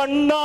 கண்ணா.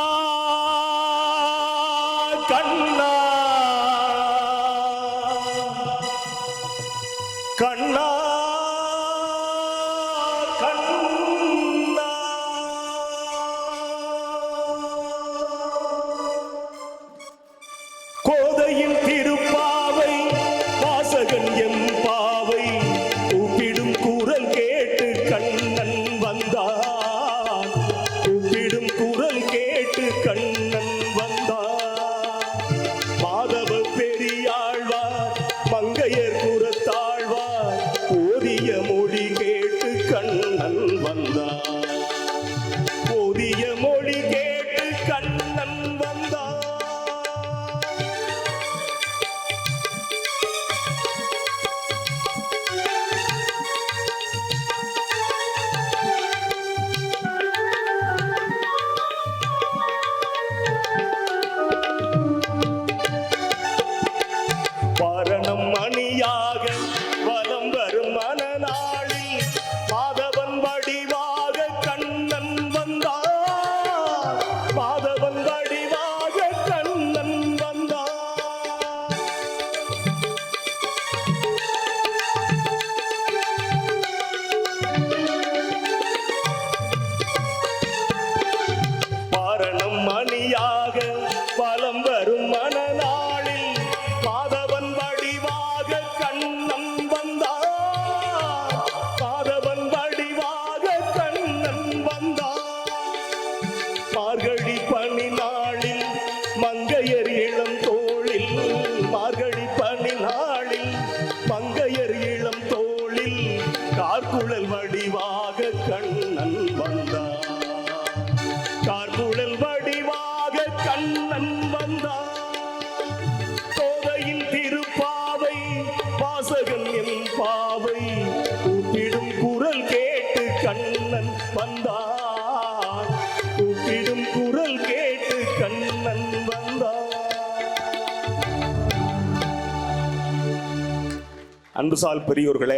அன்புசால் பெரியோர்களே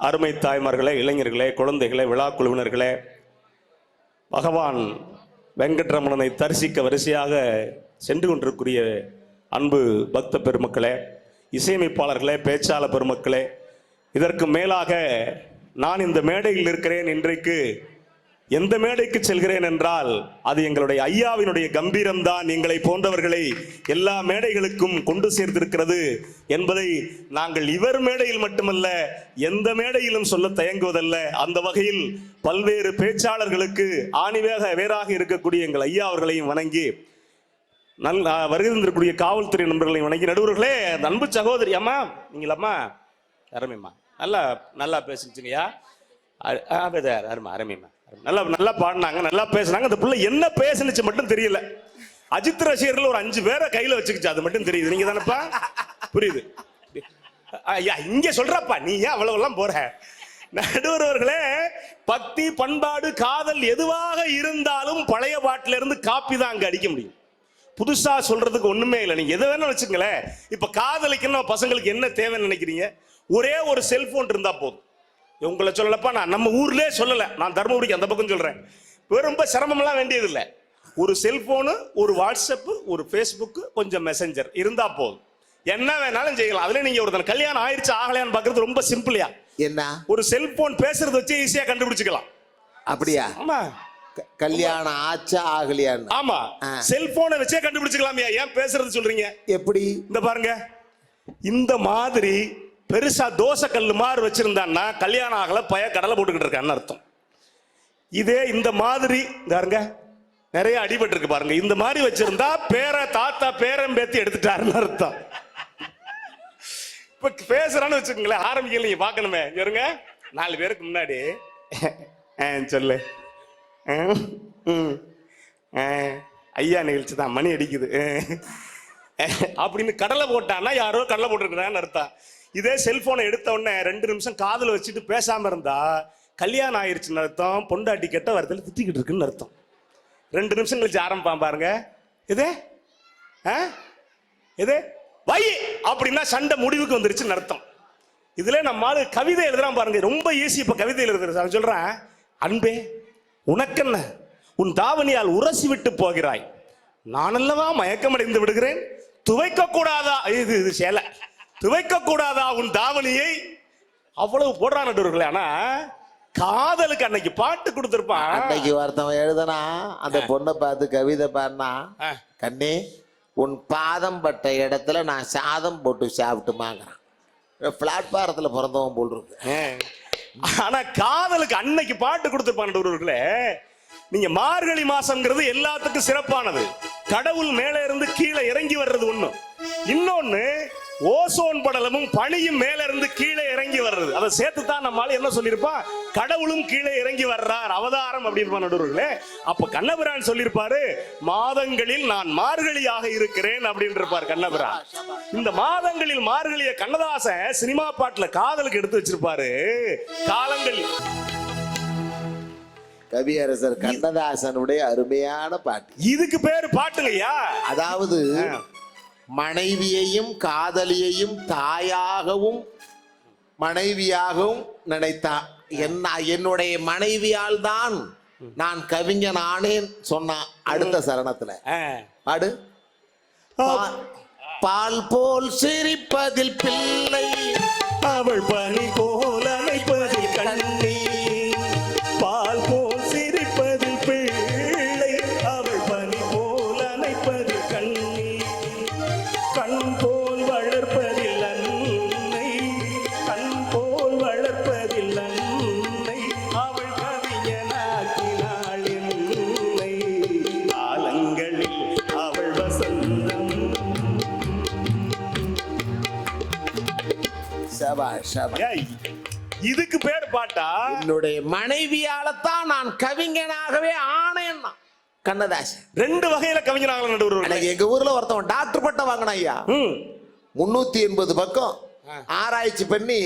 அருமை தாய்மார்களே இளைஞர்களே குழந்தைகளே விழா குழுவினர்களே பகவான் வெங்கட்ரமணனை தரிசிக்க வரிசையாக சென்று கொண்டிருக்கிற அன்பு பக்த பெருமக்களே இசையமைப்பாளர்களே பேச்சாளர் பெருமக்களே இதற்கு மேலாக நான் இந்த மேடையில் இருக்கிறேன் இன்றைக்கு எந்த மேடைக்கு செல்கிறேன் என்றால் அது எங்களுடைய ஐயாவினுடைய கம்பீரம்தான். எங்களை போன்றவர்களை எல்லா மேடைகளுக்கும் கொண்டு சேர்த்திருக்கிறது என்பதை நாங்கள் இவர் மேடையில் மட்டுமல்ல எந்த மேடையிலும் சொல்ல தயங்குவதல்ல. அந்த வகையில் பல்வேறு பேச்சாளர்களுக்கு ஆணிவேக வேறாக இருக்கக்கூடிய எங்கள் ஐயா அவர்களையும் வணங்கி நல் ஆ, காவல்துறை நண்பர்களையும் வணங்கி நடுவர்களே அன்பு சகோதரி அம்மா நீங்களம்மா? அருமைம்மா. நல்லா நல்லா பேசுச்சுங்கய்யா அ- ஆ, அருமை அருமைம்மா. நல்லா நல்லா பாடினாங்க நல்லா பேசுனாங்க. அந்த பிள்ளை என்ன பேசுனுச்சு மட்டும் தெரியல. அஜித் ரசிகர்கள் ஒரு அஞ்சு பேரை கையில வச்சுக்கிச்சு அது மட்டும் தெரியுது. நீங்க தானப்பா? புரியுது. ஐயா இங்க சொல்றப்பா நீ ஏன் அவ்வளவு எல்லாம் போற? நடுவர் பக்தி பண்பாடு காதல் எதுவாக இருந்தாலும் பழைய பாட்டில இருந்து காப்பி தான் அங்க அடிக்க முடியும். புதுசா சொல்றதுக்கு ஒண்ணுமே இல்லை. நீங்க எதை வேணா வச்சுங்களேன் இப்ப காதலிக்கணும் பசங்களுக்கு என்ன தேவைன்னு நினைக்கிறீங்க? ஒரே ஒரு செல்போன் இருந்தா போதும். உங்களை சொல்லலப்பா நான் நம்ம ஊர்லயே சொல்லல. நான் தர்மபுரிக்கு அந்த பக்கம் இப்ப ரொம்ப சிரமம்லாம் வேண்டியதில்லை. ஒரு செல்போனு ஒரு வாட்ஸ்அப் ஒரு ஃபேஸ்புக் கொஞ்சம் மெசஞ்சர் இருந்தா போதும். என்ன வேணாலும் செய்யலாம். அதுல நீங்க ஒருத்தன் கல்யாணம் ஆயிடுச்சு ஆகலையான்னு பாக்குறது ரொம்ப சிம்பிளியா என்ன? ஒரு செல்போன் பேசுறது வச்சு ஈஸியா கண்டுபிடிச்சுக்கலாம். அப்படியா? ஆமா. க- கல்யாணம் ஆச்சா ஆகலையான்னு. ஆமா. செல்போனை வச்சே கண்டுபிடிச்சுக்கலாம்யா ஏன் பேசுறது சொல்றீங்க? எப்படி? இந்த பாருங்க. இந்த மாதிரி பெருசா தோசை கல்லு மாதிரி வச்சிருந்தான்னா கல்யாணம் ஆகல பய கடலை போட்டுக்கிட்டு இருக்கான்னு அர்த்தம். இதே இந்த மாதிரி பாருங்க நிறைய அடிபட்டு இருக்கு பாருங்க. இந்த மாதிரி வச்சிருந்தா பேர தாத்தா பேரன் பேத்தி எடுத்துட்டாருன்னு அர்த்தம். இப்ப பேசுறான்னு வச்சுக்கோங்களேன் ஆரம்பிக்கல நீங்க பார்க்கணுமே. இருங்க நாலு பேருக்கு முன்னாடி. ஆ, சொல்லு. ஆ, ம், ஆ, ஐயா நிகழ்ச்சி தான் மணி அடிக்குது. அப்படின்னு கடலை போட்டான்னா யாரோ கடலை போட்டுருக்கிறான்னு அர்த்தம். இதே செல்போனை எடுத்த உடனே ரெண்டு நிமிஷம் காதில் வச்சுட்டு பேசாமல் இருந்தா கல்யாணம் ஆயிடுச்சுன்னு அர்த்தம் பொண்டாட்டி கெட்ட வரத்தில் திட்டிக்கிட்டு இருக்குன்னு அர்த்தம். ரெண்டு நிமிஷம் கழிச்சு ஆரம்பிப்பான் பாருங்க. இது ஆ? இது வை! அப்படின்னா சண்டை முடிவுக்கு வந்துருச்சுன்னு அர்த்தம். இதுல நம்ம ஆளு கவிதை எழுதுறான் பாருங்க. ரொம்ப ஈஸி இப்ப கவிதை எழுதுறது. நான் சொல்கிறேன் அன்பே உனக்கென்ன? உன் தாவணியால் உரசி விட்டு போகிறாய். நானல்லவா மயக்கமடைந்து விடுகிறேன்? துவைக்க கூடாதா? இது இது சேலை. துவைக்க கூடாதா உன் தாவணியை? அவ்வளவு போடுறான் நடுவர்களே ஆனா காதலுக்கு அன்னைக்கு பாட்டு கொடுத்திருப்பான். அன்னைக்கு ஒருத்தவன் எழுதுனா அந்த பொண்ணை பார்த்து கவிதை பாடினா. கண்ணே உன் பாதம் பட்ட இடத்துல நான் சாதம் போட்டு சாப்பிட்டுமாங்கிறான். பிளாட்பாரத்தில் பிறந்தவன் போல் இருக்கு. ஆனா காதலுக்கு அன்னைக்கு பாட்டு கொடுத்திருப்பான் நடுவர்களே நீங்க மார்கழி மாசம்ங்கிறது எல்லாத்துக்கும் சிறப்பானது. கடவுள் மேலே இருந்து கீழே இறங்கி வர்றது ஒண்ணு. இன்னொன்னு ஓசோன் படலமும் பனியும் மேல இருந்து கீழே இறங்கி வர்றது. அதை சேர்த்து தான் நம்மால என்ன சொல்லியிருப்பான் கடவுளும் கீழே இறங்கி வர்றார். அவதாரம் அப்படின்னு நடுவர்களே. அப்ப கண்ணபிரான் சொல்லியிருப்பாரு மாதங்களில் நான் மார்கழியாக இருக்கிறேன் அப்படின்னு இருப்பார் கண்ணபிரான். இந்த மாதங்களில் மார்கழிய கண்ணதாசன் சினிமா பாட்டுல காதலுக்கு எடுத்து வச்சிருப்பாரு. காலங்கள். கவியரசர் கண்ணதாசனுடைய அருமையான பாட்டு. இதுக்கு பேரு பாட்டுங்கய்யா. அதாவது மனைவியையும் காதலியையும் தாயாகவும் மனைவியாகவும் நினைத்தான் என்ன என்னுடைய மனைவியால் தான் நான் கவிஞன் ஆனேன் சொன்னான் அடுத்த சரணத்துல. பாடு. பா- பால் போல் சிரிப்பதில் பிள்ளை அவள் பனி போல் இதுக்கு பேர் பாட்டா? என்னுடைய மனைவியால தான் நான் கவிஞனாகவே ஆனேன் கண்ணதாசன். ரெண்டு வகையில கவிஞனாக நடுவர் எங்க ஊர்ல ஒருத்தவன் டாக்டர் பட்டம் வாங்கினா ஐயா. முன்னூத்தி எண்பது பக்கம் ஆராய்ச்சி பண்ணி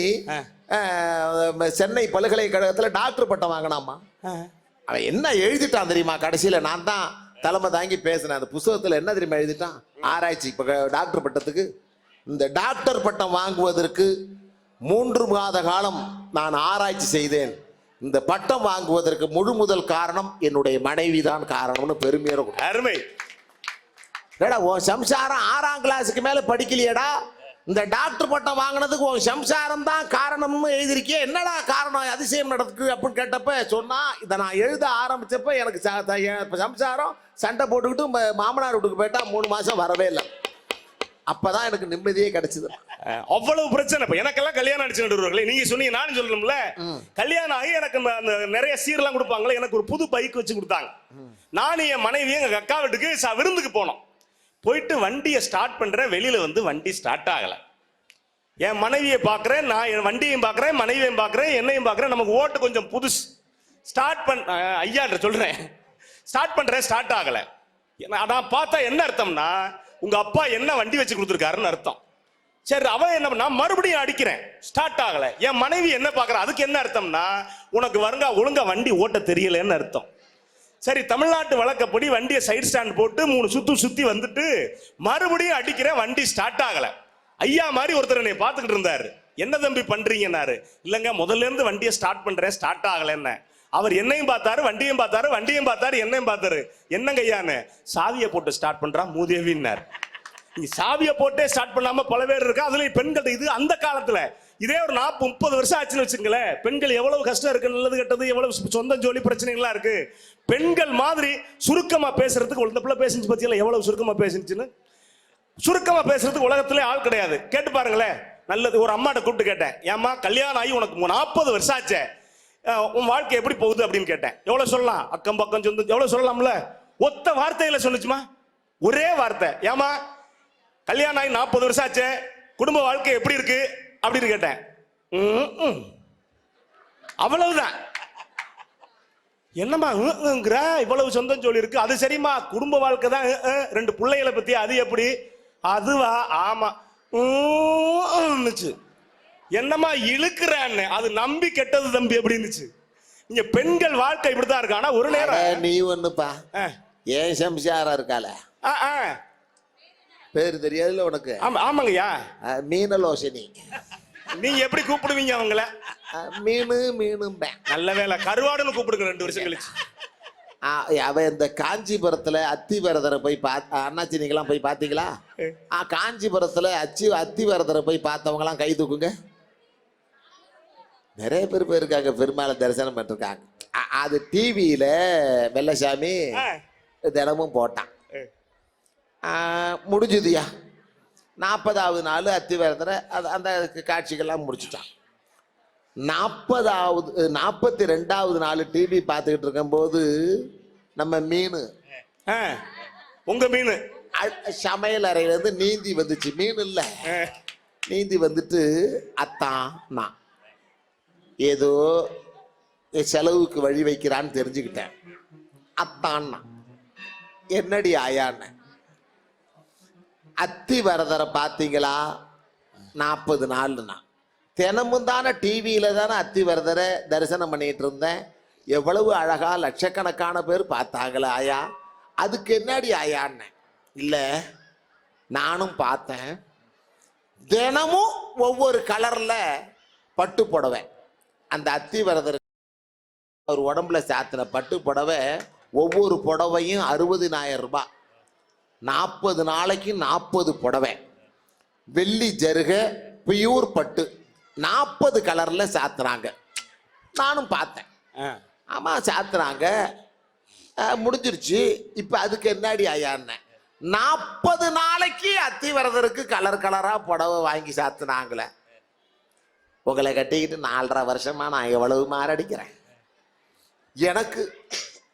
சென்னை பல்கலைக்கழகத்துல டாக்டர் பட்டம் வாங்கினாமா அவன் என்ன எழுதிட்டான் தெரியுமா? கடைசியில நான் தான் தலைமை தாங்கி பேசினேன். அந்த புஸ்தகத்துல என்ன தெரியுமா எழுதிட்டான்? ஆராய்ச்சி டாக்டர் பட்டத்துக்கு. இந்த டாக்டர் பட்டம் வாங்குவதற்கு மூன்று மாத காலம் நான் ஆராய்ச்சி செய்தேன். இந்த பட்டம் வாங்குவதற்கு முழு முதல் காரணம் என்னுடைய மனைவி தான் காரணம்னு பெருமையோட கொடுத்தான். அருமை. ஏடா உன் சம்சாரம் ஆறாம் கிளாஸுக்கு மேல படிக்கலையேடா? இந்த டாக்டர் பட்டம் வாங்கினதுக்கு உன் சம்சாரம் தான் காரணம்னு எழுதிருக்கியே என்னடா காரணம்? அதிசயம் நடக்கு அப்படின்னு கேட்டப்ப சொன்னா இதை நான் எழுத ஆரம்பிச்சப்ப எனக்கு சம்சாரம் சண்டை போட்டுக்கிட்டு மாமனார் வீட்டுக்கு போயிட்டா மூணு மாசம் வரவே இல்லை. அப்பதான் எனக்கு நிம்மதியே கிடைச்சது. அவ்வளவு பிரச்சனை. இப்ப எனக்கெல்லாம் கல்யாணம் அடிச்சு நடுவர்களே நீங்க சொன்னீங்க நானும் சொல்லணும்ல. கல்யாணம் ஆகி எனக்கு அந்த- நிறைய சீர்லாம் கொடுப்பாங்களே எனக்கு ஒரு புது பைக் வச்சு கொடுத்தாங்க. நானும் என் மனைவியும் எங்க அக்கா வீட்டுக்கு விருந்துக்கு போனோம். போயிட்டு வண்டியை ஸ்டார்ட் பண்றேன் வெளியில வந்து வண்டி ஸ்டார்ட் ஆகல. என் மனைவியை பார்க்கறேன் நான் என் வண்டியையும் பார்க்கறேன் மனைவியையும் பார்க்கறேன் என்னையும் பார்க்கறேன். நமக்கு ஓட்டு கொஞ்சம் புதுசு. ஸ்டார்ட் பண் அஹ், ஐயாட்ட சொல்றேன். ஸ்டார்ட் பண்றேன் ஸ்டார்ட் ஆகல. நான் பார்த்தா என்ன அர்த்தம்னா உங்க அப்பா என்ன வண்டி வச்சு கொடுத்துருக்காருன்னு அர்த்தம். சரி அவன் என்ன பண்ணா மறுபடியும் அடிக்கிறேன். ஸ்டார்ட் ஆகல. என் மனைவி என்ன பாக்குற அதுக்கு என்ன அர்த்தம்னா உனக்கு வருங்க ஒழுங்கா வண்டி ஓட்ட தெரியலன்னு அர்த்தம். சரி தமிழ்நாட்டு வழக்கப்படி வண்டியை சைடு ஸ்டாண்ட் போட்டு மூணு சுத்து சுத்தி வந்துட்டு மறுபடியும் அடிக்கிறேன் வண்டி ஸ்டார்ட் ஆகல. ஐயா மாதிரி ஒருத்தர் என்னை பார்த்துக்கிட்டு இருந்தாரு. என்ன தம்பி பண்றீங்கன்னாரு? இல்லைங்க முதல்ல இருந்து வண்டியை ஸ்டார்ட் பண்றேன் ஸ்டார்ட் ஆகலன்னு. அவர் என்னையும் பார்த்தாரு வண்டியும் பார்த்தாரு வண்டியும் பார்த்தாரு என்னையும் பார்த்தாரு. என்னங்க ஐயான்னு? சாவியை போட்டு ஸ்டார்ட் பண்றா மூதேவின்னார். நீ சாவியை போட்டே ஸ்டார்ட் பண்ணாம பல பேர் இருக்கா? அதுலயும் பெண்கள் இது அந்த காலத்துல. இதே ஒரு நாற்பது முப்பது வருஷம் ஆச்சுன்னு வச்சுங்களேன் பெண்கள் எவ்வளவு கஷ்டம் இருக்கு நல்லது கெட்டது எவ்வளவு சொந்த ஜோலி பிரச்சனைகள்லாம் இருக்கு. பெண்கள் மாதிரி சுருக்கமா பேசுறதுக்கு உள்ள பிள்ளை பேசிச்சு பத்தியில எவ்வளவு சுருக்கமா பேசிச்சுன்னு சுருக்கமா பேசுறதுக்கு உலகத்திலே ஆள் கிடையாது. கேட்டு பாருங்களேன். நல்லது ஒரு அம்மாட்ட கூப்பிட்டு கேட்டேன். ஏம்மா கல்யாணம் ஆகி உனக்கு நாற்பது வருஷம் ஆச்சே. உன் வாழ்க்கை எப்படி போகுது அப்படின்னு கேட்டேன். எவ்வளவு சொல்லலாம்? அக்கம் பக்கம் சொந்த எவ்வளவு சொல்லலாம்ல? ஒத்த வார்த்தையில சொல்லுச்சுமா? ஒரே வார்த்தை. ஏமா கல்யாணம் ஆகி நாற்பது வருஷம் ஆச்சே. குடும்ப வாழ்க்கை எப்படி இருக்கு? அப்படின்னு கேட்டேன். அவ்வளவுதான். என்னம்மா ங்கிற? இவ்வளவு சொந்தம் சொல்லி இருக்கு அது சரிம்மா. குடும்ப வாழ்க்கை தான். ரெண்டு பிள்ளைகளை பத்தி அது எப்படி? அதுவா? ஆமா. என்னம்மா இழுக்கிறான்னு. அது நம்பி கெட்டது தம்பி அப்படின்னுச்சு. இங்க பெண்கள் வாழ்க்கை இப்படித்தான் இருக்கு. ஆனா ஒரு நேரம் நீ ஒண்ணுப்பா. ஏன் சம்சாரம் இருக்கால. பேர் தெரியாதுல்ல உனக்கு? ஆமா ஆமாங்கய்யா. அஹ், மீனலோசனி. நீங்க எப்படி கூப்பிடுவீங்க அவங்கள? மீனு மீனும்பேன் நல்ல வேலை கருவாடுன்னு கூப்பிடுங்க ரெண்டு வருஷம் கழிச்சு. அவ இந்த காஞ்சிபுரத்துல அத்திவரதரை போய் பார்த்து அண்ணாச்சி நீங்களாம் போய் பார்த்தீங்களா ஆ காஞ்சிபுரத்துல அச்சி அத்திவரதரை போய் பார்த்தவங்கலாம் கை தூக்குங்க. நிறைய பேர் போயிருக்காங்க பெருமாளை தரிசனம் பண்ணிருக்காங்க அது டிவியில வெள்ளசாமி. தினமும் போட்டான். முடிஞ்சுதுயா? நாற்பதாவது நாள் அத்திவரதரை அது அந்த காட்சிகள்லாம் முடிச்சுட்டான். நாற்பதாவது நாற்பத்தி ரெண்டாவது நாள் டிவி பார்த்துக்கிட்டு இருக்கும்போது நம்ம மீன். உங்க மீன். அ- சமையல் அறையிலேருந்து நீந்தி வந்துச்சு. மீன் இல்லை. நீந்தி வந்துட்டு அத்தான் நான். ஏதோ செலவுக்கு வழி வைக்கிறான்னு தெரிஞ்சுக்கிட்டேன். அத்தான்னா. என்னடி ஆயான்னு. அத்தி வரதரை பார்த்தீங்களா நாற்பது நாள்னா. தினமும் தானே டிவியில் தானே அத்தி வரதரை தரிசனம் பண்ணிகிட்டு இருந்தேன். எவ்வளவு அழகாக லட்சக்கணக்கான பேர் பார்த்தாங்களா ஆயா. அதுக்கு என்னடி ஆயான்னு? இல்லை நானும் பார்த்தேன். தினமும் ஒவ்வொரு கலரில் பட்டு புடவை. அந்த அத்தி வரதர் அவர் உடம்புல சாத்தின பட்டு புடவை ஒவ்வொரு புடவையும் அறுபதினாயிரம் ரூபாய். நாற்பது நாளைக்கு நாற்பது புடவை. வெள்ளி ஜருக பியூர் பட்டு. நாற்பது கலரில் சாத்துறாங்க. நானும் பார்த்தேன். ஆமாம் சாத்துறாங்க. முடிஞ்சிருச்சு. இப்போ அதுக்கு என்னடி ஐயான்னு. நாற்பது நாளைக்கு அத்திவரதருக்கு கலர் கலராக புடவை வாங்கி சாத்துனாங்களே. உங்களை கட்டிக்கிட்டு நாலரை வருஷமா நான் எவ்வளவு மாரடிக்கிறேன். எனக்கு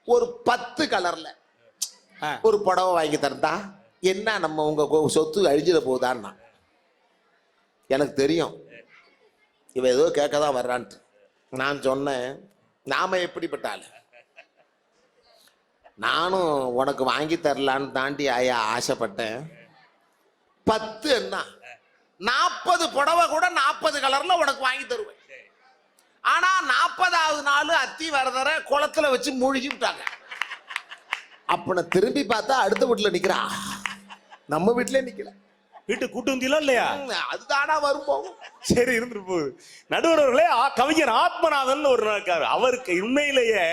ஒரு பத்து கலர்ல. ஒரு புடவை வாங்கி தரந்தா என்ன நம்ம உங்க சொத்து அழிஞ்சிட போகுதான்னா எனக்கு தெரியும். இவ ஏதோ கேட்க தான் வர்றான்ட்டு. நான் சொன்னேன் நாம எப்படிப்பட்ட ஆளு நானும் உனக்கு வாங்கி தரலான்னு தாண்டி ஆயா ஆசைப்பட்டேன். பத்து என்ன? நாற்பது புடவை கூட நாற்பது கலர்ல உனக்கு வாங்கி தருவேன். ஆனா நாற்பதாவது நாள் அத்தி வரதரை குளத்துல வச்சு மூழ்கி விட்டாங்க. அப்ப நான் திரும்பி பார்த்தா அடுத்த வீட்டுல நிக்கிறா. நம்ம வீட்டுல நிக்கல. வீட்டுக்கு கூட்டு வந்தீங்களா இல்லையா அதுதானா வரும் போகும் சரி இருந்துட்டு போகுது. நடுவர்களே கவிஞர் ஆத்மநாதன் ஒரு இருக்காரு. அவருக்கு உண்மையிலேயே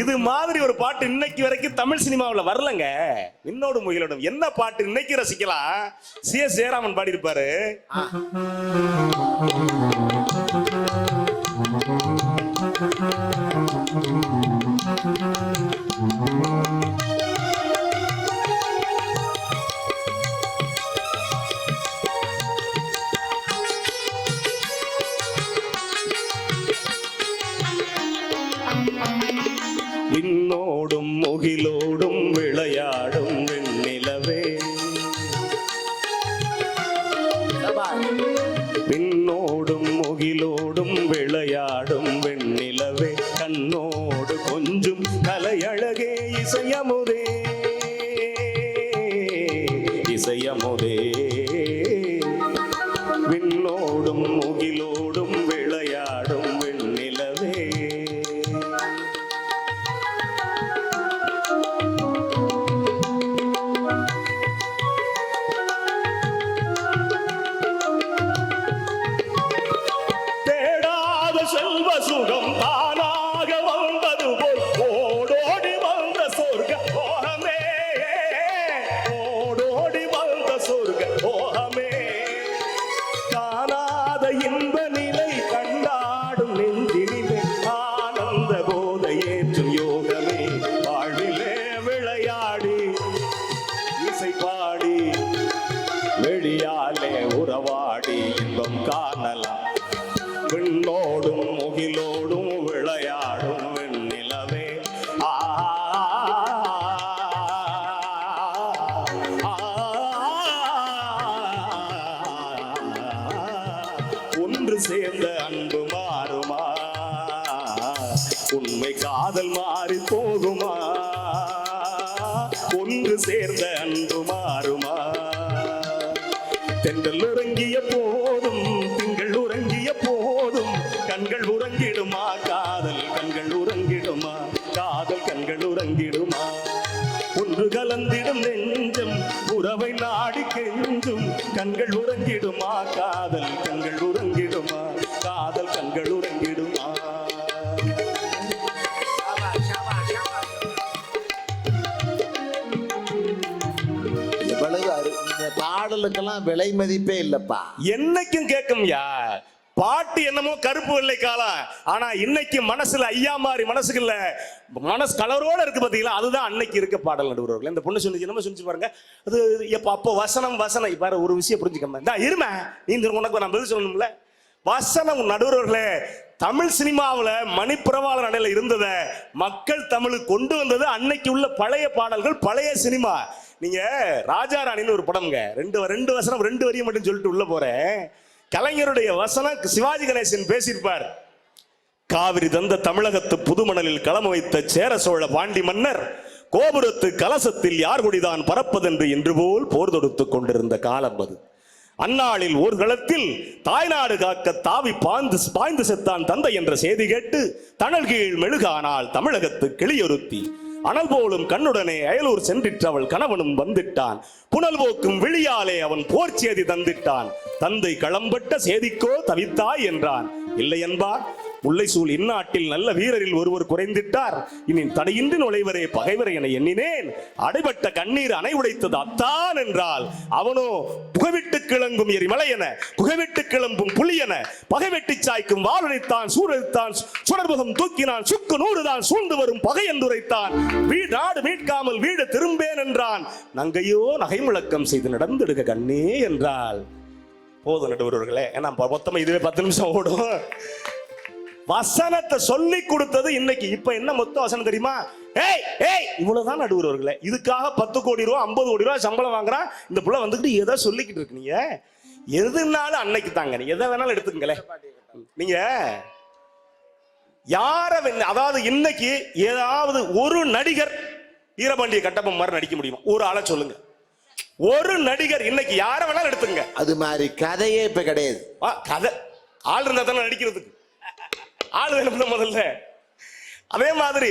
இது மாதிரி ஒரு பாட்டு இன்னைக்கு வரைக்கும் தமிழ் சினிமாவில் வரலங்க. இன்னோடு முயலோடும் என்ன பாட்டு இன்னைக்கு ரசிக்கலாம்? சி எஸ் ஜெயராமன் பாடியிருப்பாரு. விண்ணோடும் முகிலோடும் காதல் கண்கள் உறங்கிடுமா? காதல் கண்கள் உறங்கிடுமா? எவ்வளவு பாடலுக்கெல்லாம் விலை மதிப்பே இல்லப்பா. என்னைக்கும் கேட்கும் யார் பாட்டு என்னமோ கருப்பு வெள்ளை காலா? ஆனா இன்னைக்கு மனசுல ஐயா மாதிரி மனசுக்குள்ள மனசு கலரோட இருக்கு பாத்தீங்களா? அதுதான் அன்னைக்கு இருக்க பாடல் நடுவர்கள். இந்த பொண்ணு சொன்னிச்சு என்னமோ சொன்னிச்சு பாருங்க. அது எப்ப அப்போ வசனம் வசனம். பாரு ஒரு விஷயம் புரிஞ்சுக்கமா. இந்த இருமை. நீ இந்த உனக்கு நான் பதில் சொல்லணும்ல. வசனம் நடுவர்களே தமிழ் சினிமாவில் மணிப்பிரவாள நடையில் இருந்ததை மக்கள் தமிழுக்கு கொண்டு வந்தது அன்னைக்கு உள்ள பழைய பாடல்கள் பழைய சினிமா. நீங்க ராஜா ராணின்னு ஒரு படம்ங்க. ரெண்டு ரெண்டு வசனம் ரெண்டு வரியும் மட்டும் சொல்லிட்டு உள்ள போறேன். கலைஞருடைய வசனம் சிவாஜி கணேசன் பேசியிருப்பார். காவிரி தந்த தமிழகத்து புதுமணலில் களம் வைத்த சேர சோழ பாண்டி மன்னர் கோபுரத்து கலசத்தில் யார் குடிதான் பறப்பதென்று என்று போல் போர் தொடுத்துக் கொண்டிருந்த காலம் அது. அந்நாளில் ஊர்களத்தில் தாய்நாடு காக்க தாவி பாய்ந்து பாய்ந்து செத்தான் தந்தை என்ற செய்தி கேட்டு தணல் கீழ் மெழுகானால் தமிழகத்து கிளியொருத்தி. அனல் போலும் கண்ணுடனே அயலூர் சென்றிட்டவள் கணவனும் வந்துட்டான். புனல் போக்கும் விழியாலே அவன் போர் செய்தி தந்திட்டான். தந்தை களம்பட்ட சேதிக்கோ தவித்தாய் என்றான். இல்லை என்பார். முல்லைசூழ் இந்நாட்டில் நல்ல வீரரில் ஒருவர் குறைந்திட்டார். இனி தடையின்றி நுழைவரே பகைவரை என எண்ணினேன். அடைபட்ட கண்ணீர் அணை உடைத்தது அத்தான் என்றால் அவனோ புகவிட்டு கிளங்கும் எரிமலை என புகவிட்டு கிளம்பும் புலி என பகைவெட்டி சாய்க்கும் வாழனைத்தான் சூழலித்தான் சுடர்முகம் தூக்கினான் சுக்கு நூறுதான் சூழ்ந்து வரும் பகை என்றுரைத்தான். வீடு நாடு மீட்காமல் வீடு திரும்பேன் என்றான். நங்கையோ நகை முழக்கம் செய்து நடந்திடுக கண்ணே என்றால் போதும் நடுவர்களே ஏன்னா மொத்தமாக இதுவே பத்து நிமிஷம் ஓடும். வசனத்தை சொல்லி கொடுத்தது இன்னைக்கு. இப்ப என்ன மொத்த வசனம் தெரியுமா? ஏய் ஏய் இவ்வளவுதான் நடுவர்களே. இதுக்காக பத்து கோடி ரூபா ஐம்பது கோடி ரூபா சம்பளம் வாங்குறான் இந்த புள்ள வந்துகிட்டு எதை சொல்லிக்கிட்டு இருக்கு நீங்க? எதுனாலும் அன்னைக்கு தாங்க. நீ எதை வேணாலும் எடுத்துக்கங்களே நீங்க யார அதாவது இன்னைக்கு ஏதாவது ஒரு நடிகர் வீரபாண்டிய கட்டபொம்மன் மாதிரி நடிக்க முடியுமா? ஒரு ஆளை சொல்லுங்க. ஒரு நடிகர் இன்னைக்கு யார வேணாலும் எடுத்துங்க அது மாதிரி கதையே இப்ப கிடையாது. கதை. ஆள் இருந்தா தானே நடிக்கிறதுக்கு. ஆள் வேணும்ல முதல்ல. அதே மாதிரி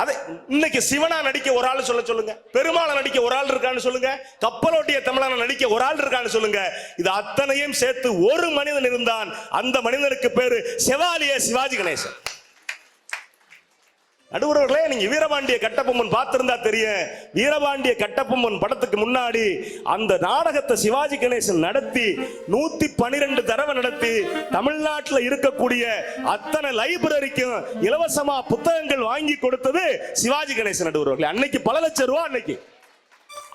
அதே இன்னைக்கு சிவனா நடிக்க ஒரு ஆள் சொல்ல சொல்லுங்க. பெருமாளை நடிக்க ஒரு ஆள் இருக்கான்னு சொல்லுங்க. கப்பலோட்டிய தமிழனை நடிக்க ஒரு ஆள் இருக்கான்னு சொல்லுங்க. இது அத்தனையும் சேர்த்து ஒரு மனிதன் இருந்தான். அந்த மனிதனுக்கு பேரு செவாலிய சிவாஜி கணேசன். நடுவர்களே நீங்க வீரபாண்டிய கட்டபொம்மன் பார்த்திருந்தா தெரியும். வீரபாண்டிய கட்டபொம்மன் படத்துக்கு முன்னாடி அந்த நாடகத்தை சிவாஜி கணேசன் நடத்தி நூத்தி பனிரெண்டு தடவை நடத்தி தமிழ்நாட்டில் இருக்கக்கூடிய அத்தனை லைப்ரரிக்கும் இலவசமா புத்தகங்கள் வாங்கி கொடுத்தது சிவாஜி கணேசன் நடுவர்களே. அன்னைக்கு பல லட்சம் ரூபா அன்னைக்கு.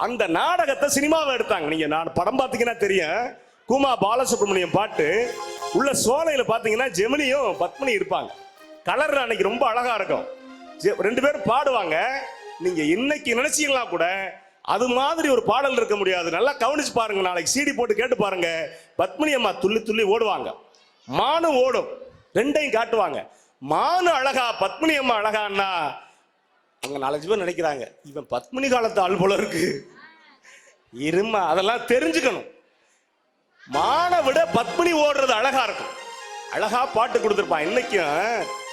அந்த நாடகத்தை சினிமாவை எடுத்தாங்க. நீங்க நான் படம் பார்த்தீங்கன்னா தெரியும். குமா பாலசுப்ரமணியம் பாட்டு. உள்ள சோலையில பாத்தீங்கன்னா ஜெமினியும் பத்மினி இருப்பாங்க. கலர் அன்னைக்கு ரொம்ப அழகா இருக்கும். ரெண்டு பேரும் பாடுவாங்க. நீங்க இன்னைக்கு நினைச்சீங்களா கூட அது மாதிரி ஒரு பாடல் இருக்க முடியாது. நல்லா கவனிச்சு பாருங்க நாளைக்கு சீடி போட்டு கேட்டு பாருங்க. பத்மினி அம்மா துள்ளி துள்ளி ஓடுவாங்க. மானு ஓடும் ரெண்டையும் காட்டுவாங்க. மானு அழகா பத்மினி அம்மா அழகான்னா அங்க நாலஞ்சு பேர் நினைக்கிறாங்க இவன் பத்மினி காலத்து ஆள் போல இருக்கு. இருமா அதெல்லாம் தெரிஞ்சுக்கணும். மானை விட பத்மினி ஓடுறது அழகா இருக்கும். அழகா பாட்டு கொடுத்துருப்பான். இன்னைக்கும்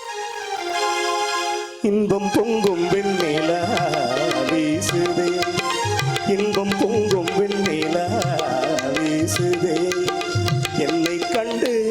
இன்பம் பொங்கும் வெண்ணிலா வீசுதே. இன்பம் பொங்கும் வெண்ணிலா வீசுதே. என்னை கண்டு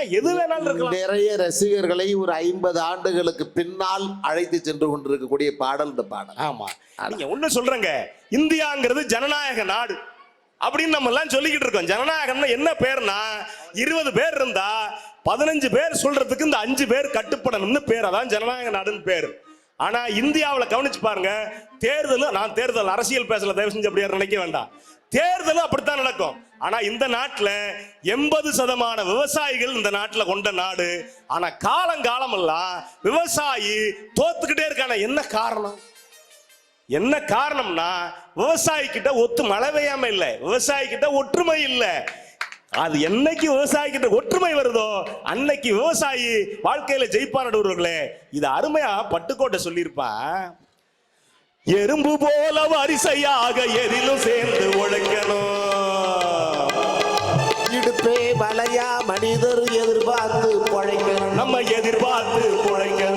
எது வேணாலும் இருக்கலாம். நிறைய ரசிகர்களை ஒரு ஐம்பது ஆண்டுகளுக்கு பின்னால் அழைத்து சென்று கொண்டிருக்கக்கூடிய பாடல் இந்த பாடல். ஆமா. நீங்க ஒண்ணு சொல்றேங்க. இந்தியாங்கிறது ஜனநாயக நாடு அப்படின்னு நம்ம எல்லாம் சொல்லிக்கிட்டு இருக்கோம். ஜனநாயகம்னா என்ன பேர்னா இருபது பேர் இருந்தா பதினஞ்சு பேர் சொல்றதுக்கு இந்த அஞ்சு பேர் கட்டுப்படணும்னு பேர் அதான் ஜனநாயக நாடுன்னு பேர். ஆனா இந்தியாவுல கவனிச்சு பாருங்க தேர்தல் நான் தேர்தல் அரசியல் பேசல தயவு செஞ்சு அப்படியே நினைக்க வேண்டாம். தேர்தலும் அப்படித்தான் நடக்கும். ஆனா இந்த நாட்டில் எண்பது சதமான விவசாயிகள் இந்த நாட்டில் கொண்ட நாடு. ஆனா காலங்காலமெல்லாம் விவசாயி தோத்துக்கிட்டே இருக்கான என்ன காரணம்? என்ன காரணம்னா விவசாயி கிட்ட ஒத்து மழை பெய்யாம இல்லை. விவசாயி கிட்ட ஒற்றுமை இல்லை. அது என்னைக்கு விவசாயி கிட்ட ஒற்றுமை வருதோ அன்னைக்கு விவசாயி வாழ்க்கையில ஜெயிப்பான் நடுவர்களே. இது அருமையா பட்டுக்கோட்டை சொல்லியிருப்பான் எறும்பு போல வரிசையாக எதிலும் சேர்ந்து உழைக்கணும். இடுப்பே வலையா மனிதர் எதிர்பார்த்து பழைக்கணும் நம்ம எதிர்பார்த்து உழைக்கணும்.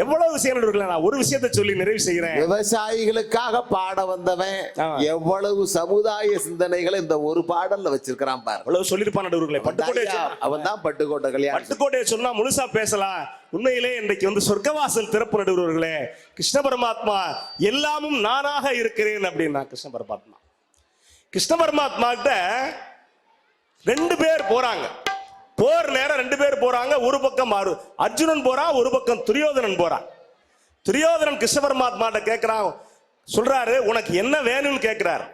எவ்வளவு விஷயங்கள் இருக்குல்ல நான் ஒரு விஷயத்தை சொல்லி நிறைவு செய்கிறேன். விவசாயிகளுக்காக பாட வந்தவன். எவ்வளவு சமுதாய சிந்தனைகளை இந்த ஒரு பாடல்ல வச்சிருக்கிறான் பாரு. அவ்வளவு சொல்லிருப்பான் நடுவர்களே பட்டுக்கோட்டை அவன் தான் பட்டுக்கோட்டை கல்யாணம் பட்டுக்கோட்டையை சொன்னா முழுசா பேசலாம். உண்மையிலே இன்றைக்கு வந்து சொர்க்கவாசல் திறப்பு நடுவர்களே கிருஷ்ண பரமாத்மா எல்லாமும் நானாக இருக்கிறேன் அப்படின்னா கிருஷ்ண பரமாத்மா. கிருஷ்ண பரமாத்மா கிட்ட ரெண்டு பேர் போறாங்க. போர் நேரம் ரெண்டு பேர் போறாங்க ஒரு பக்கம் ஆறு அர்ஜுனன் போறான் ஒரு பக்கம் துரியோதனன் போறான் துரியோதனன் கிருஷ்ண பரமாத்மாட்ட கேட்கிறான் சொல்றாரு உனக்கு என்ன வேணும்னு கேட்கிறார்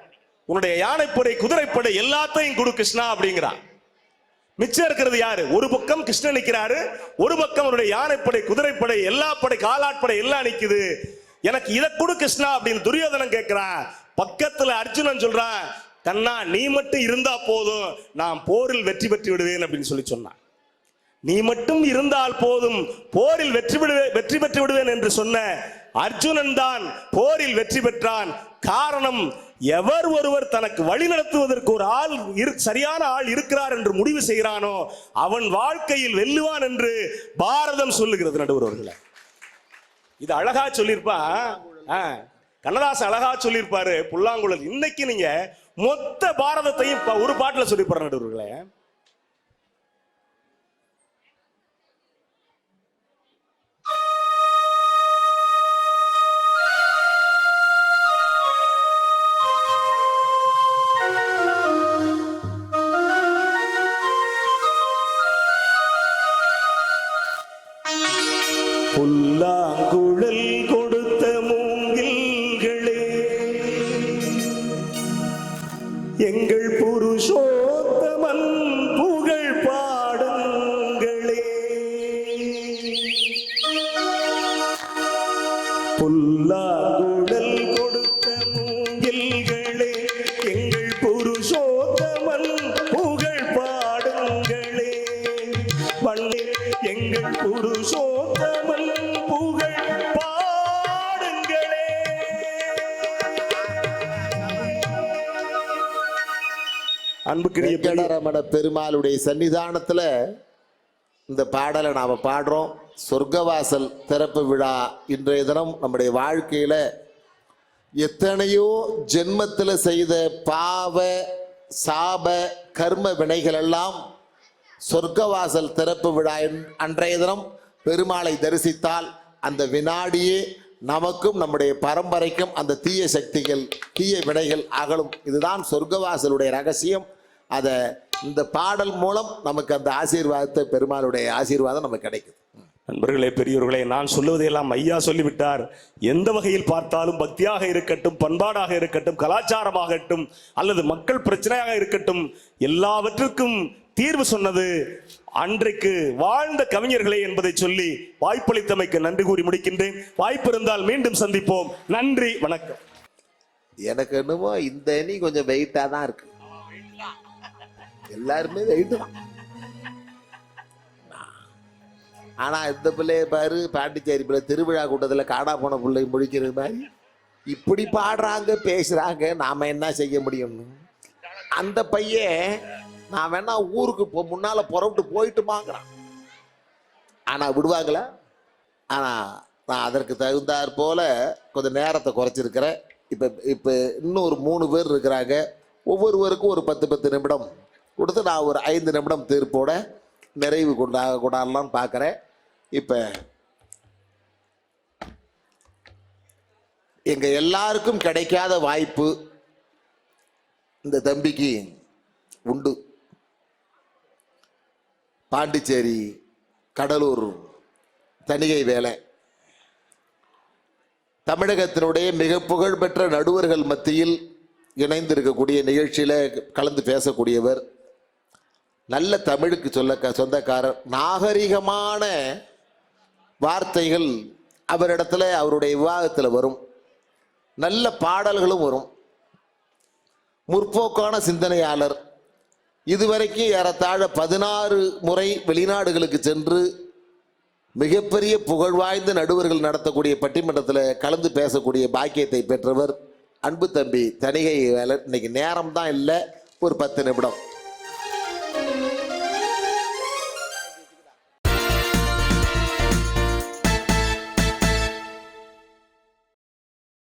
உன்னுடைய யானைப்படை குதிரைப்படை எல்லாத்தையும் கொடு கிருஷ்ணா அப்படிங்கிறான். மிச்சம் இருக்கிறது யாரு? ஒரு பக்கம் கிருஷ்ணன் நிற்கிறாரு ஒரு பக்கம் அவருடைய யானைப்படை குதிரைப்படை எல்லா படை காலாட்படை எல்லாம் நிற்குது எனக்கு இதை கொடு கிருஷ்ணா அப்படின்னு துரியோதனன் கேட்கிறான் பக்கத்துல அர்ஜுனன் சொல்றான் கண்ணா நீ மட்டும் இருந்தா போதும் நான் போரில் வெற்றி பெற்று விடுவேன் அப்படின்னு சொல்லி சொன்னான். நீ மட்டும் இருந்தால் போதும் போரில் வெற்றி விடுவே வெற்றி பெற்று விடுவேன் என்று சொன்ன அர்ஜுனன் தான் போரில் வெற்றி பெற்றான். காரணம் எவர் ஒருவர் தனக்கு வழி நடத்துவதற்கு ஒரு ஆள் சரியான ஆள் இருக்கிறார் என்று முடிவு செய்கிறானோ அவன் வாழ்க்கையில் வெல்லுவான் என்று பாரதம் சொல்லுகிறது நடுவர்களே இது அழகா சொல்லியிருப்பா ஆ, கண்ணதாசன் அழகா சொல்லியிருப்பாரு புல்லாங்குழல். இன்னைக்கு நீங்க மொத்த பாரதத்தையும் ஒரு பாட்டில் சொல்லி சொல்லியிருப்பாரு நடுவர்களே. பெருமாளுடைய சன்னிதானத்தில் இந்த பாடலை நாம் பாடுறோம். சொர்க்கவாசல் திறப்பு விழா இன்றைய தினம் நம்முடைய வாழ்க்கையில் எத்தனையோ ஜென்மத்தில் செய்த பாவ சாப கர்ம வினைகள் எல்லாம் சொர்க்கவாசல் திறப்பு விழா என்- அன்றைய தினம் பெருமாளை தரிசித்தால் அந்த வினாடியே நமக்கும் நம்முடைய பரம்பரைக்கும் அந்த தீய சக்திகள் தீய வினைகள் அகலும். இதுதான் சொர்க்கவாசலுடைய ரகசியம். அதை இந்த பாடல் மூலம் நமக்கு அந்த ஆசீர்வாதத்தை பெருமாளுடைய ஆசீர்வாதம் நமக்கு கிடைக்குது. நண்பர்களே பெரியோர்களே நான் சொல்லுவதையெல்லாம் ஐயா சொல்லிவிட்டார். எந்த வகையில் பார்த்தாலும் பக்தியாக இருக்கட்டும் பண்பாடாக இருக்கட்டும் கலாச்சாரமாகட்டும் அல்லது மக்கள் பிரச்சனையாக இருக்கட்டும் எல்லாவற்றுக்கும் தீர்வு சொன்னது அன்றைக்கு வாழ்ந்த கவிஞர்களே என்பதை சொல்லி வாய்ப்பளித்தமைக்கு நன்றி கூறி முடிக்கின்றேன். வாய்ப்பு இருந்தால் மீண்டும் சந்திப்போம். நன்றி வணக்கம். எனக்கு என்னமோ இந்த அணி கொஞ்சம் வெயிட்டா தான் இருக்கு. எல்லாருமே வெயிட் தான் ஆனா இந்த பிள்ளைய பாரு பாண்டிச்சேரி பிள்ளை திருவிழா கூட்டத்துல காடா போன பிள்ளை முடிக்கிறது மாதிரி. இப்படி பாடுறாங்க பேசுறாங்க நாம என்ன செய்ய முடியும்னு. அந்த பையன் நான் வேணா ஊருக்கு போ முன்னால் புறப்பட்டு போயிட்டுமாங்கிறான். ஆனா விடுவாங்களா? ஆனா நான் அதற்கு தகுந்தாற் போல கொஞ்சம் நேரத்தை குறைச்சிருக்கிறேன். இப்போ இப்போ இன்னும் ஒரு மூணு பேர் இருக்கிறாங்க. ஒவ்வொருவருக்கும் ஒரு பத்து பத்து நிமிடம். கொடுத்து நான் ஒரு ஐந்து நிமிடம் தீர்ப்போட நிறைவு கொண்டா கொண்டாடலாம்னு பார்க்குறேன். இப்போ எங்கள் எல்லாருக்கும் கிடைக்காத வாய்ப்பு இந்த தம்பிக்கு உண்டு. பாண்டிச்சேரி கடலூர் தணிகை வேலை. தமிழகத்தினுடைய மிக புகழ்பெற்ற நடுவர்கள் மத்தியில் இணைந்திருக்கக்கூடிய நிகழ்ச்சியில் கலந்து பேசக்கூடியவர் நல்ல தமிழுக்கு சொல்ல சொந்தக்காரர். நாகரிகமான வார்த்தைகள் அவரிடத்துல அவருடைய விவாதத்தில் வரும். நல்ல பாடல்களும் வரும். முற்போக்கான சிந்தனையாளர். இதுவரைக்கும் ஏறத்தாழ பதினாறு முறை வெளிநாடுகளுக்கு சென்று மிகப்பெரிய புகழ்வாய்ந்த நடுவர்கள் நடத்தக்கூடிய பட்டிமன்றத்தில் கலந்து பேசக்கூடிய பாக்கியத்தை பெற்றவர் அன்பு தம்பி தணிகை வேலர் இன்னைக்கு நேரம் தான் இல்லை ஒரு பத்து நிமிடம்.